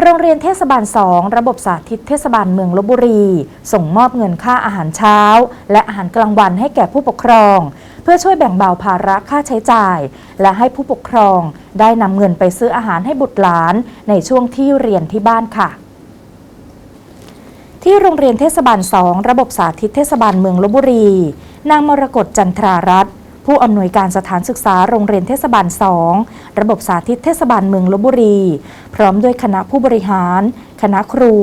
โรงเรียนเทศบาล 2 ระบบสาธิตเทศบาลเมืองลบบุรี ส่งมอบเงินค่าอาหารเช้า และอาหารกลางวันให้แก่ผู้ปกครอง เพื่อช่วยแบ่งเบาภาระค่าใช้จ่าย และให้ผู้ปกครองได้นำเงินไปซื้ออาหารให้บุตรหลาน ในช่วงที่เรียนที่บ้านค่ะที่โรงเรียนเทศบาล 2 ระบบสาธิตเทศบาลเมืองลบบุรี นางมรกตจันทรารัตน์ ผู้อำนวยการสถานศึกษาโรงเรียนเทศบาล 2 ระบบสาธิตเทศบาลเมืองลบบุรี พร้อมด้วยคณะผู้บริหาร คณะครู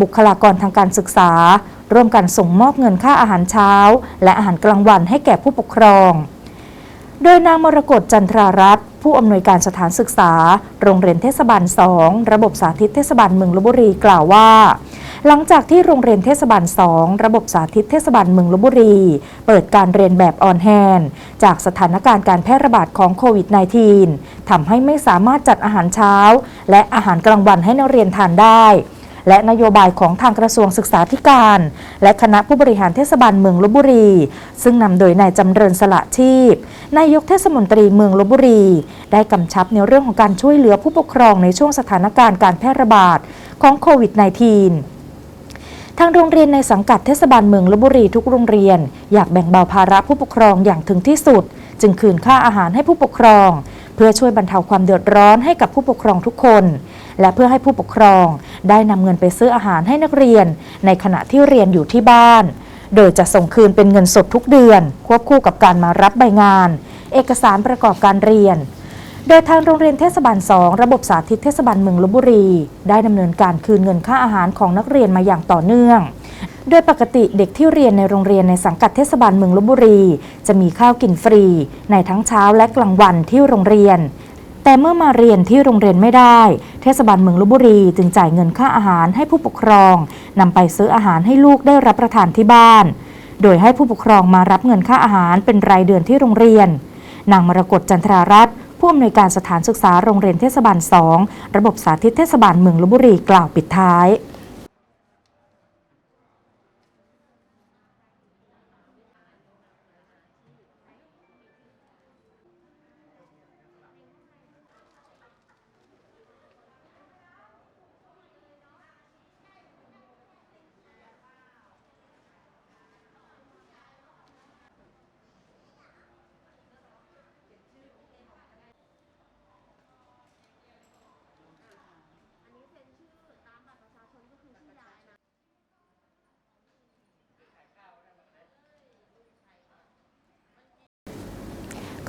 บุคลากรทางการศึกษา ร่วมกันส่งมอบเงินค่าอาหารเช้า และอาหารกลางวันให้แก่ผู้ปกครอง โดยนางมรกตจันทรารัตน์ผู้อำนวยการสถานศึกษา โรงเรียนเทศบาล 2 ระบบสาธิตเทศบาลเมืองลบบุรีกล่าวว่า หลังจากที่โรงเรียนเทศบาล 2 ระบบสาธิตเทศบาลเมืองลบบุรี เปิดการเรียนแบบออนแฮนจากสถานการณ์การแพร่ระบาดของโควิด -19 ทำให้ไม่สามารถจัดอาหารเช้า และอาหารกลางวันให้นักเรียนทานได้และนโยบายของทางกระทรวงศึกษาธิการ และคณะผู้บริหารเทศบาลเมืองลบบุรี ซึ่งนำโดยนายจำเริญสละชีพนายกเทศมนตรีเมืองลบบุรี ได้กำชับในเรื่องของการช่วยเหลือผู้ปกครองในช่วงสถานการณ์การแพร่ระบาดของโควิด -19 ทางโรงเรียนในสังกัดเทศบาลเมืองลบบุรีทุกโรงเรียน อยากแบ่งเบาภาระผู้ปกครองอย่างถึงที่สุด จึงคืนค่าอาหารให้ผู้ปกครอง เพื่อช่วยบรรเทาความเดือดร้อนให้กับผู้ปกครองทุกคน และเพื่อให้ผู้ปกครอง ได้นำเงินไปซื้ออาหารให้นักเรียน ในขณะที่เรียนอยู่ที่บ้าน โดยจะส่งคืนเป็นเงินสดทุกเดือน ควบคู่กับการมารับใบงาน เอกสารประกอบการเรียน โดยทางโรงเรียนเทศบาล 2 ระบบสาธิตเทศบาลเมืองลบบุรี ได้ดำเนินการคืนเงินค่าอาหารของนักเรียนมาอย่างต่อเนื่อง โดยปกติเด็กที่เรียนในโรงเรียนในสังกัดเทศบาลเมืองลบบุรี จะมีข้าวกินฟรี ในทั้งเช้าและกลางวันที่โรงเรียน แต่เมื่อมาเรียนที่โรงเรียนไม่ได้ เทศบาลเมืองลบบุรีจึงจ่ายเงินค่าอาหารให้ผู้ปกครองนำไปซื้ออาหารให้ลูกได้รับประทานที่บ้าน โดยให้ผู้ปกครองมารับเงินค่าอาหารเป็นรายเดือนที่โรงเรียนนางมรกตจันทรารัตน์ ผู้อำนวยการสถานศึกษาโรงเรียนเทศบาล 2 ระบบสาธิตเทศบาลเมืองลบบุรีกล่าวปิดท้าย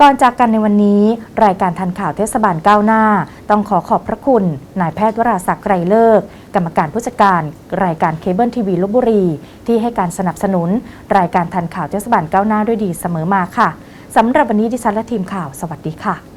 ก่อนจากกันในวันนี้ รายการทันข่าวเทศบาลก้าวหน้า ต้องขอขอบพระคุณ นายแพทย์วราศักดิ์ไกรเลิก กรรมการผู้จัดการ รายการเคเบิลทีวีลบบุรี ที่ให้การสนับสนุน รายการทันข่าวเทศบาลก้าวหน้าด้วยดีเสมอมาค่ะสำหรับวันนี้ดิฉันและทีมข่าว สวัสดีค่ะ